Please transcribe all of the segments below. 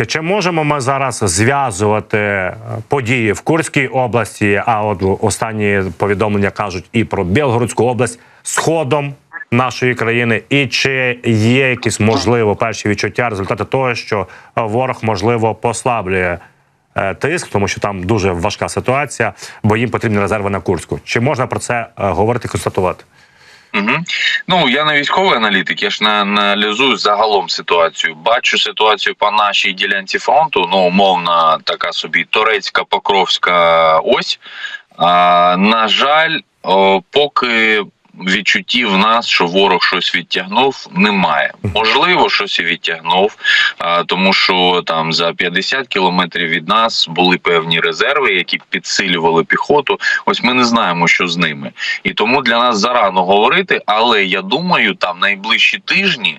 ласка, чи можемо ми зараз зв'язувати е, події в Курській області? А от останні повідомлення кажуть і про Білгородську область сходом нашої країни, і чи є якісь можливо перші відчуття результати того, що ворог можливо послаблює е, тиск, тому що там дуже важка ситуація, бо їм потрібні резерви на Курську. Чи можна про це е, говорити, констатувати? Угу. Ну я не військовий аналітик, я ж не аналізую загалом ситуацію. Бачу ситуацію по нашій ділянці фронту. Ну, умовна така собі турецька покровська ось. А, на жаль, о, поки відчуттів в нас, що ворог щось відтягнув, немає. Можливо, щось і відтягнув, тому що там за 50 кілометрів від нас були певні резерви, які підсилювали піхоту. Ось ми не знаємо, що з ними. І тому для нас зарано говорити, але я думаю, там найближчі тижні.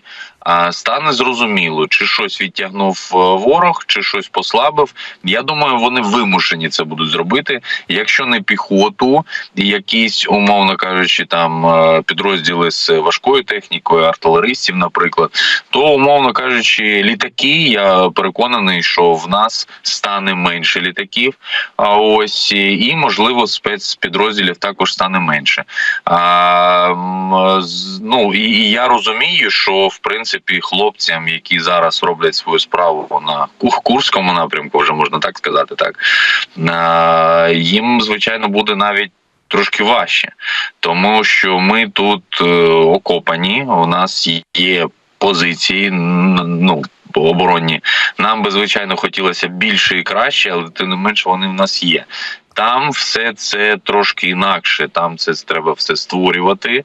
Стане зрозуміло, чи щось відтягнув е, ворог, чи щось послабив. Я думаю, вони вимушені це будуть зробити. Якщо не піхоту, якісь, умовно кажучи, там підрозділи з важкою технікою, артилеристів, наприклад, то умовно кажучи, літаки. Я переконаний, що в нас стане менше літаків. А ось і можливо спецпідрозділів також стане менше. А, ну і, я розумію, що в принципі хлопцям, які зараз роблять свою справу на Ку- Курському напрямку, вже можна так сказати, так їм звичайно буде навіть. Трошки важче, тому що ми тут е, окопані. У нас є позиції, ну оборонні. Нам би звичайно хотілося більше і краще, але тим не менше вони в нас є. Там все це трошки інакше. Там це треба все створювати,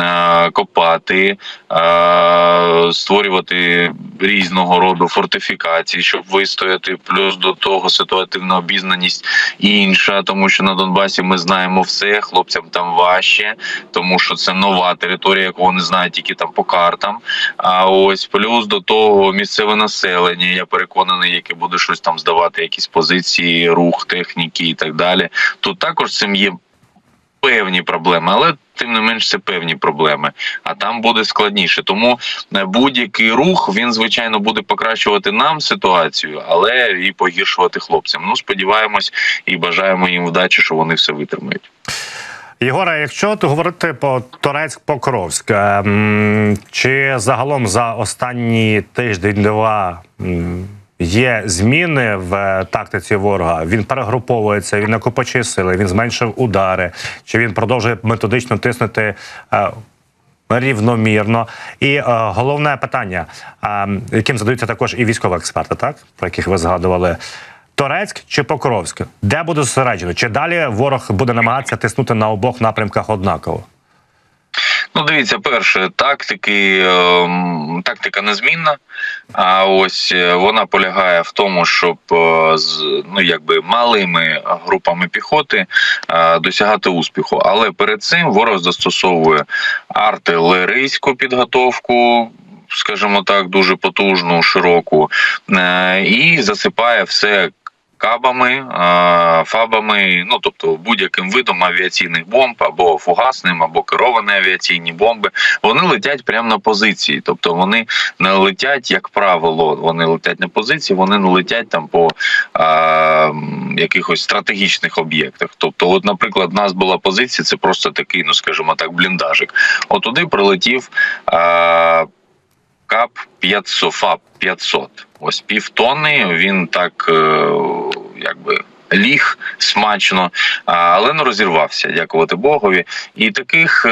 е, копати, е, створювати різного роду фортифікації, щоб вистояти. Плюс до того ситуативна обізнаність інша, тому що на Донбасі ми знаємо все. Хлопцям там важче, тому що це нова територія, яку вони знають тільки там по картам. А ось плюс до того місцеве населення. Я переконаний, яке буде щось там здавати, якісь позиції, рух техніки і так далі. Тут також з цим є певні проблеми, але тим не менш це певні проблеми. А там буде складніше. Тому е, будь-який рух він звичайно буде покращувати нам ситуацію, але і погіршувати хлопцям. Ну сподіваємось і бажаємо їм вдачі, що вони все витримають. Єгора, якщо ти говорити по Торецьк Покровськ, ем, чи загалом за останні тиждень-два є зміни в е, тактиці ворога? Він перегруповується, він накопичує сили, він зменшив удари, чи він продовжує методично тиснути? е, Рівномірно і е, головне питання, яким задаються також і військові експерти, так про яких ви згадували. Турецьк чи Покровськ? Де буде зосереджено? Чи далі ворог буде намагатися тиснути на обох напрямках однаково? Ну, дивіться, перше, тактики, ем, тактика незмінна. А ось е, вона полягає в тому, щоб е, з ну якби малими групами піхоти е, досягати успіху. Але перед цим ворог застосовує артилерійську підготовку. Скажімо так, дуже потужну, широку, і засипає все кабами, е, фабами, ну тобто будь-яким видом авіаційних бомб або фугасним, або керовані авіаційні бомби. Вони летять прямо на позиції, тобто вони не летять, як правило, вони летять на позиції, вони не летять там по е, м, якихось стратегічних об'єктах. Тобто, от, наприклад, в нас була позиція, це просто такий, ну скажімо так, бліндажик. От туди прилетів. Е, КАП 500, ФАП 500. Ось півтонни. Він так е, якби. Ліг смачно, але не розірвався, дякувати Богові. І таких, е,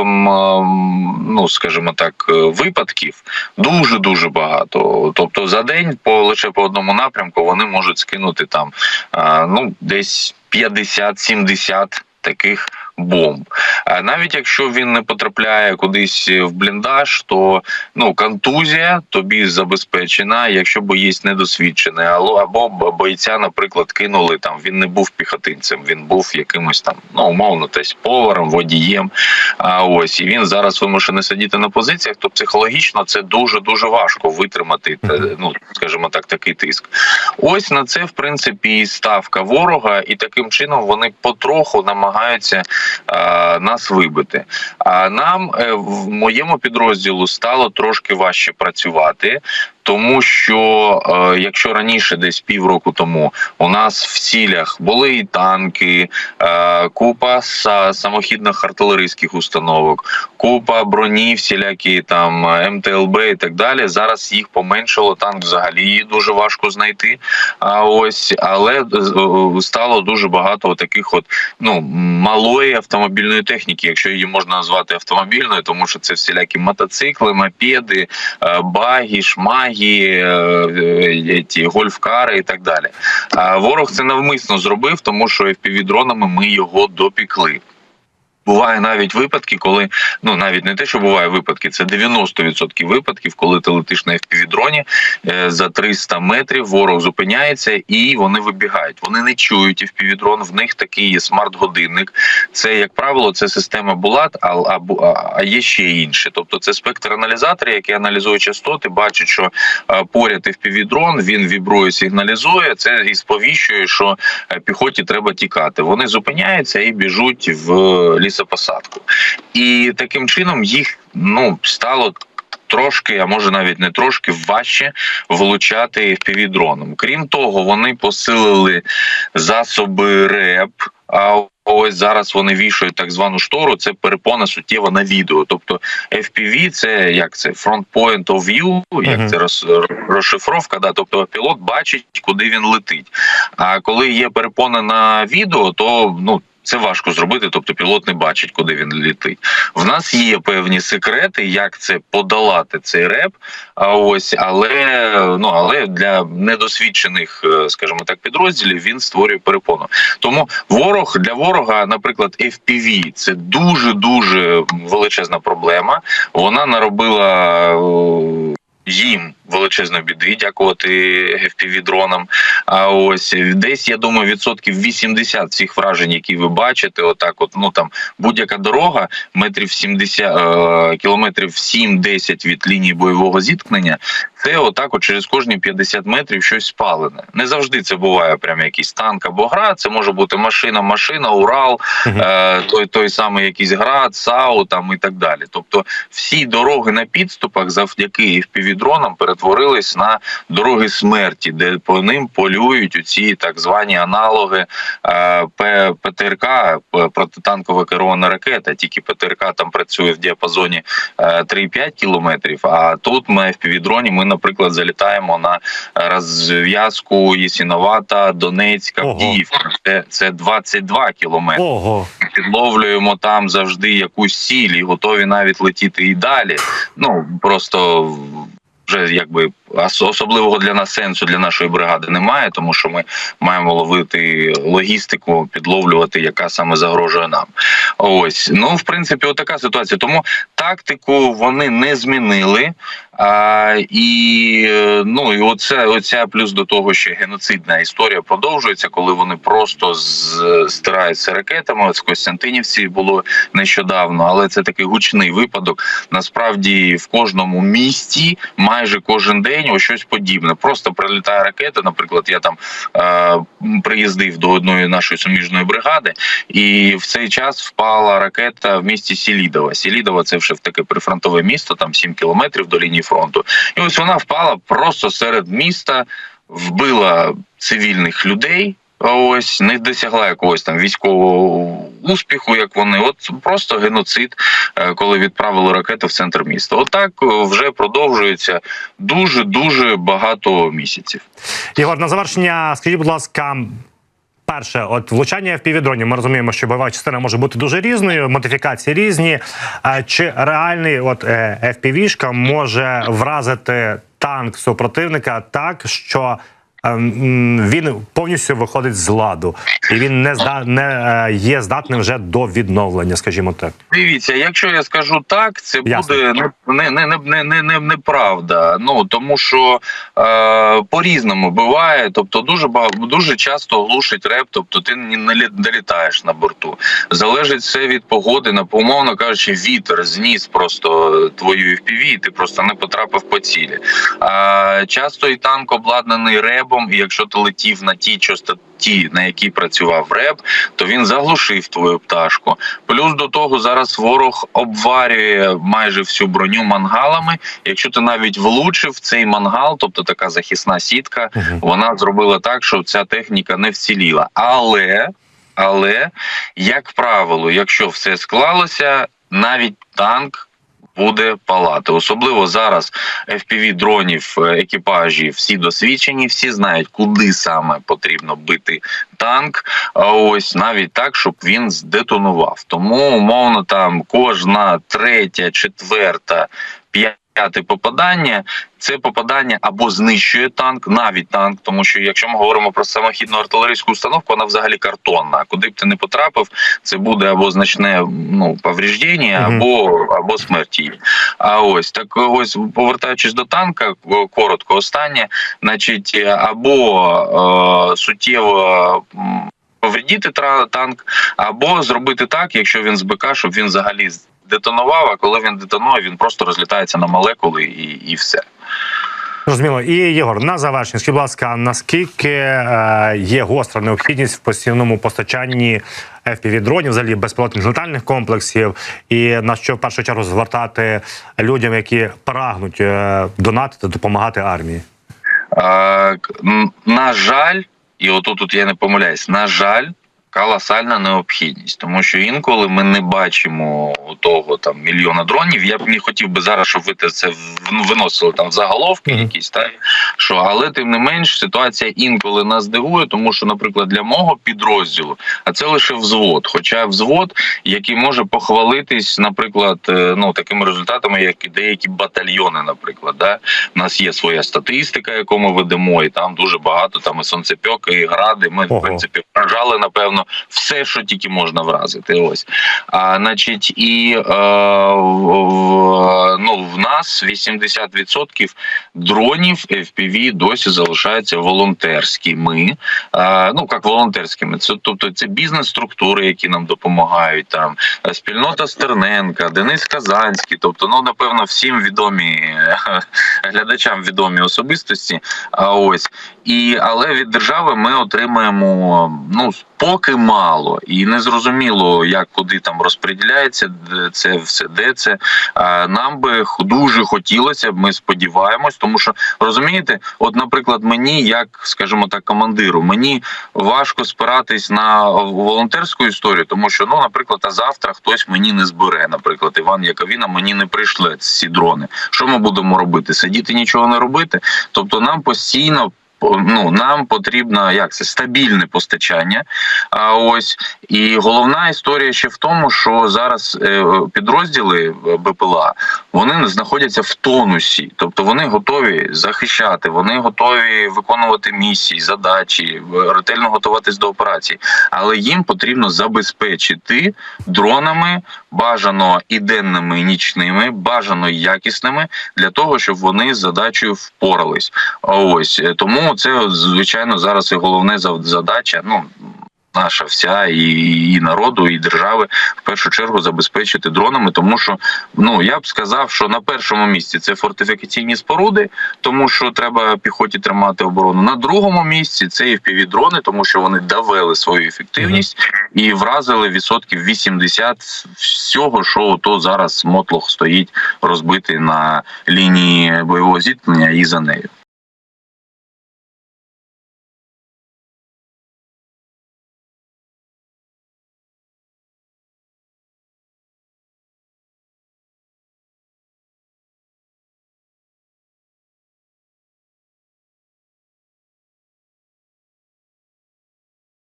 м, м, ну скажімо так, е, випадків дуже дуже багато. Тобто за день по лише по одному напрямку вони можуть скинути там ну десь 50-70 таких бомб. А навіть якщо він не потрапляє кудись в бліндаж, то ну контузія тобі забезпечена, якщо боєць недосвідчений, або або бойця, наприклад, кинули там. Він не був піхотинцем, він був якимось там, ну умовно, десь поваром, водієм. А ось і він зараз вимушений сидіти на позиціях. То психологічно це дуже дуже важко витримати. Ну скажімо так, такий тиск. Ось на це в принципі і ставка ворога, і таким чином вони потроху намагаються е, нас вибити. А нам е, в моєму підрозділу стало трошки важче працювати. Тому що е, якщо раніше, десь півроку тому, у нас в цілях були і танки, е, купа са- самохідних артилерійських установок, купа броні, всілякі там е, МТЛБ і так далі. Зараз їх поменшало. Танк взагалі дуже важко знайти. А ось але стало дуже багато таких, от ну малої автомобільної техніки, якщо її можна назвати автомобільною, тому що це всілякі мотоцикли, мопеди, баги, шмаги, е, е, ті гольфкари і так далі. Ворог це навмисно зробив, тому що FPV-дронами ми його допікли. Буває навіть випадки, коли ну навіть не те, що буває випадки, це 90% випадків, коли ти летиш на FPV-дроні е, за 300 метрів, ворог зупиняється і вони вибігають. Вони не чують FPV-дрон, в них такий є смарт-годинник. Це як правило, це система Булат, а, а, а- є ще інші. Тобто це спектр аналізатора, який аналізує частоти, бачить, що е, поряд FPV-дрон, він вібрує, сигналізує. Це і сповіщує, що е, піхоті треба тікати. Вони зупиняються і біжуть в лісопосадку. І таким чином їх ну стало. Трошки, а може навіть не трошки важче влучати FPV-дроном. Крім того, вони посилили засоби РЕП. А ось зараз вони вішають так звану штору. Це перепона суттєва на відео. Тобто FPV – це як це Front Point of View, як Мгм. це роз, розшифровка. Да, тобто пілот бачить, куди він летить. А коли є перепона на відео, то ну. Це важко зробити, тобто пілот не бачить, куди він літить. В нас є певні секрети, як це подолати цей реп. А ось, але ну але для недосвідчених, е, скажімо так, підрозділів він створює перепону. Тому ворог для ворога, наприклад, FPV – це дуже дуже величезна проблема. Вона наробила. е, Їм величезної біди, дякувати fpv дронам. А ось десь я думаю, відсотків 80 всіх вражень, які ви бачите, отак, от ну там будь-яка дорога, метрів 70, е, кілометрів 7-10 від лінії бойового зіткнення. Це отак, от через кожні 50 метрів щось спалене. Не завжди це буває прям якийсь танк або град. Це може бути машина, машина, Урал, е, той, той самий якийсь град, САУ там і так далі. Тобто всі дороги на підступах завдяки FPV-дронам перетворились на дороги смерті, де по ним полюють у ці так звані аналоги е, ПТРК, протитанкова керована ракета. Тільки ПТРК там працює в діапазоні е, 3,5 кілометрів. А тут на FPV-дроні ми, наприклад, залітаємо на розв'язку Єсіновата, Донецька. Авдіївка. Це, це 22 кілометри Ого. підловлюємо там завжди якусь ціль і готові навіть летіти і далі. Ну просто вже якби ос- особливого для нас сенсу для нашої бригади немає, тому що ми маємо ловити логістику, підловлювати, яка саме загрожує нам. Ось ну в принципі, отака ситуація. Тому тактику вони не змінили. А, і е, ну і оце оця плюс до того, що геноцидна історія продовжується, коли вони просто з, стираються ракетами. От в Костянтинівці було нещодавно, але це такий гучний випадок. Насправді в кожному місті майже кожен день ось щось подібне. Просто прилітає ракета. Наприклад, я там е, приїздив до одної нашої суміжної бригади, і в цей час впала ракета в місті Сілідова. Сілідова це вже таке прифронтове місто, там 7 кілометрів до лінії фронту. І ось вона впала просто серед міста, вбила цивільних людей. Ось не досягла якогось там військового успіху, як вони. От просто геноцид, коли відправили ракету в центр міста. Отак е, вже продовжується дуже дуже багато місяців. Ігор, на завершення, скажіть, будь ласка. Перше, от влучання FPV-дронів, ми розуміємо, що бойова частина може бути дуже різною, модифікації різні. Чи реальний от е, FPV-шка може вразити танк супротивника так, що він повністю виходить з ладу, і він не зда не е, є здатним вже до відновлення, скажімо так. Дивіться, якщо я скажу так, це Ясно. буде не, не, не, не, не, не, неправда. Ну тому що е, по-різному буває. Тобто, дуже бага- дуже часто глушить реп, тобто ти не не лі- долітаєш на борту. Залежить все від погоди, на умовно кажучи, вітер зніс просто твою FPV, і ти просто не потрапив по цілі. А часто і танк обладнаний ребом, і якщо ти летів на тій часто- ті, на які працював РЕБ, то він заглушив твою пташку. Плюс до того зараз ворог обварює майже всю броню мангалами. Якщо ти навіть влучив цей мангал, тобто така захисна сітка, вона зробила так, що ця техніка не вціліла. Але, але, як правило, якщо все склалося, навіть танк. Буде палати, особливо зараз fpv дронів е, екіпажі всі досвідчені, всі знають, куди саме потрібно бити танк. А ось навіть так, щоб він здетонував. Тому умовно там кожна третя, четверта, п'яте попадання це попадання або знищує танк, навіть танк, тому що якщо ми говоримо про самохідну артилерійську установку, вона взагалі картонна. Куди б ти не потрапив, це буде або значне ну повреждення, або або смерть її. А ось так, ось повертаючись до танка, коротко, останнє, значить, або е, суттєво. Повредіти танк, або зробити так, якщо він з БК, щоб він взагалі детонував, а коли він детонує, він просто розлітається на молекули і, і все. Зрозуміло. І Єгор, на завершення, скажіть, будь ласка, наскільки е, є гостра необхідність в постійному постачанні fpv дронів, взагалі безпілотних летальних комплексів, і на що в першу чергу звертати людям, які прагнуть е, донатити, допомагати армії? М, на жаль, і отут тут я не помиляюсь, на жаль, колосальна необхідність, тому що інколи ми не бачимо того там мільйона дронів. Я б не хотів би зараз, щоб ви це ну, виносили там в заголовки якісь, так що, але тим не менш ситуація інколи нас дивує, тому що, наприклад, для мого підрозділу, а це лише взвод. Хоча взвод, який може похвалитись, наприклад, е, ну такими результатами, як і деякі батальйони, наприклад, да у нас є своя статистика, яку ми ведемо, і там дуже багато там і сонцепьоки, і гради. Ми Ого. в принципі вражали, напевно, все, що тільки можна вразити. Ось а значить, і е, в- ну в нас 80% дронів FPV досі залишаються волонтерськими. Е, ну як волонтерськими, це тобто це бізнес-структури, які нам допомагають там спільнота Стерненка, Денис Казанський, тобто, ну напевно, всім відомі глядачам відомі особистості. А ось і але від держави ми отримаємо ну поки мало, і не зрозуміло, як куди там розподіляється де це все, де це. Нам би дуже хотілося б. Ми сподіваємось, тому що розумієте, от, наприклад, мені, як скажімо так, командиру, мені важко спиратись на волонтерську історію, тому що ну, наприклад, а завтра хтось мені не збере. Наприклад, Іван Яковіна мені не прийшле ці дрони. Що ми будемо робити? Сидіти нічого не робити? Тобто нам постійно. Ну, нам потрібно як це стабільне постачання. А ось і головна історія ще в тому, що зараз е, підрозділи БПЛА вони знаходяться в тонусі, тобто вони готові захищати, вони готові виконувати місії, задачі, ретельно готуватись до операції, але їм потрібно забезпечити дронами бажано і денними, і нічними, бажано якісними для того, щоб вони з задачею впорались. А Ось е, тому це звичайно зараз і головне задача. Ну наша вся і, і народу, і держави в першу чергу забезпечити дронами, тому що ну я б сказав, що на першому місці це фортифікаційні споруди, тому що треба піхоті тримати оборону. На другому місці це і дрони, тому що вони довели свою ефективність і вразили відсотків 80 всього, що то зараз мотлох стоїть розбитий на лінії бойового зіткнення і за нею.